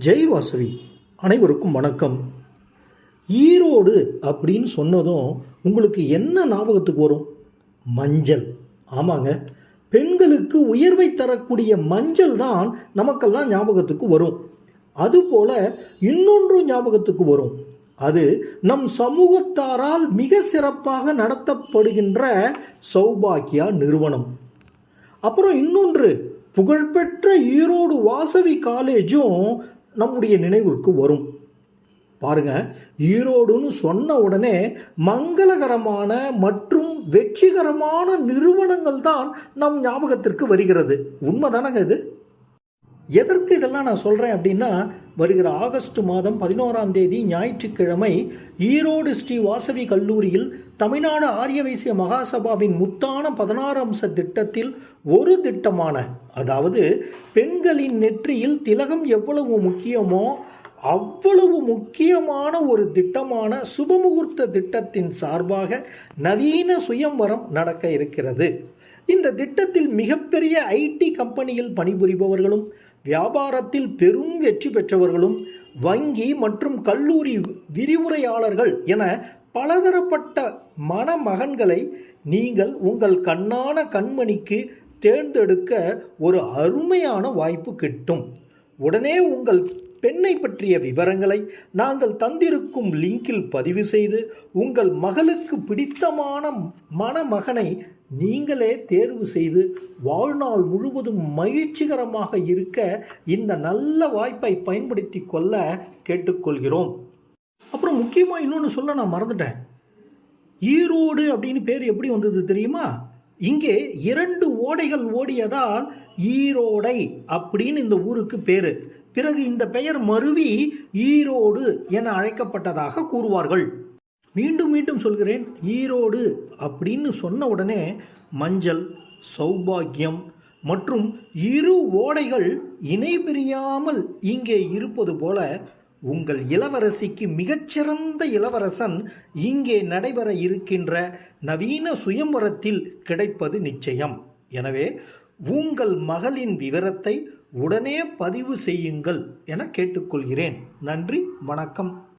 ஜெய் வாசவி அனைவருக்கும் வணக்கம். ஈரோடு அப்படின்னு சொன்னதும் உங்களுக்கு என்ன ஞாபகத்துக்கு வரும்? மஞ்சள். ஆமாங்க. பெண்களுக்கு உயர்வை தரக்கூடிய மஞ்சள் தான் நமக்கெல்லாம் ஞாபகத்துக்கு வரும். அதுபோல இன்னொன்று ஞாபகத்துக்கு வரும். அது நம் சமூகத்தாரால் மிக சிறப்பாக நடத்தப்படுகின்ற சௌபாக்கியா நிறுவனம். அப்புறம் இன்னொன்று புகழ்பெற்ற ஈரோடு வாசவி காலேஜும் நம்முடைய நினைவிற்கு வரும். பாருங்க ஈரோடுன்னு சொன்ன உடனே மங்களகரமான மற்றும் வெற்றிகரமான நிறுவனங்கள் தான் நம் ஞாபகத்திற்கு வருகிறது. உண்மைதானங்க இது? எதற்கு இதெல்லாம் நான் சொல்கிறேன் அப்படின்னா வருகிற ஆகஸ்ட் மாதம் பதினோராம் தேதி ஞாயிற்றுக்கிழமை ஈரோடு ஸ்ரீ வாசவி கல்லூரியில் தமிழ்நாடு ஆரிய வைசிய மகாசபாவின் முத்தான பதினாறு அம்ச திட்டத்தில் ஒரு திட்டமான அதாவது பெண்களின் நெற்றியில் திலகம் எவ்வளவு முக்கியமோ அவ்வளவு முக்கியமான ஒரு திட்டமான சுபமுகூர்த்த திட்டத்தின் சார்பாக நவீன சுயம்வரம் நடக்க இருக்கிறது. இந்த திட்டத்தில் மிகப்பெரிய ஐடி கம்பெனியில் பணிபுரிபவர்களும் வியாபாரத்தில் பெரும் வெற்றி பெற்றவர்களும் வங்கி மற்றும் கல்லூரி விரிவுரையாளர்கள் என பலதரப்பட்ட மணமகன்களை நீங்கள் உங்கள் கண்ணான கண்மணிக்கு தேர்ந்தெடுக்க ஒரு அருமையான வாய்ப்பு கிட்டும். உடனே உங்கள் பெண்ணை பற்றிய விவரங்களை நாங்கள் தந்திருக்கும் லிங்கில் பதிவு செய்து உங்கள் மகளுக்கு பிடித்தமான மணமகனை நீங்களே தேர்வு செய்து வாழ்நாள் முழுவதும் மகிழ்ச்சிகரமாக இருக்க இந்த நல்ல வாய்ப்பை பயன்படுத்தி கொள்ள கேட்டுக்கொள்கிறோம். அப்புறம் முக்கியமாக இன்னொன்று சொல்ல நான் மறந்துட்டேன். ஈரோடு அப்படின்னு பேர் எப்படி வந்தது தெரியுமா? இங்கே இரண்டு ஓடைகள் ஓடியதால் ஈரோடை அப்படின்னு இந்த ஊருக்கு பேர். பிறகு இந்த பெயர் மருவி ஈரோடு என அழைக்கப்பட்டதாக கூறுவார்கள். மீண்டும் மீண்டும் சொல்கிறேன் ஈரோடு அப்படின்னு சொன்ன உடனே மஞ்சள் சௌபாகியம் மற்றும் இரு ஓடைகள் இணைபிரியாமல் இங்கே இருப்பது போல உங்கள் இளவரசிக்கு மிகச்சிறந்த இளவரசன் இங்கே நடைபெற இருக்கின்ற நவீன சுயம்பரத்தில் கிடைப்பது நிச்சயம். எனவே உங்கள் மகளின் விவரத்தை உடனே பதிவு செய்யுங்கள் என கேட்டுக்கொள்கிறேன். நன்றி வணக்கம்.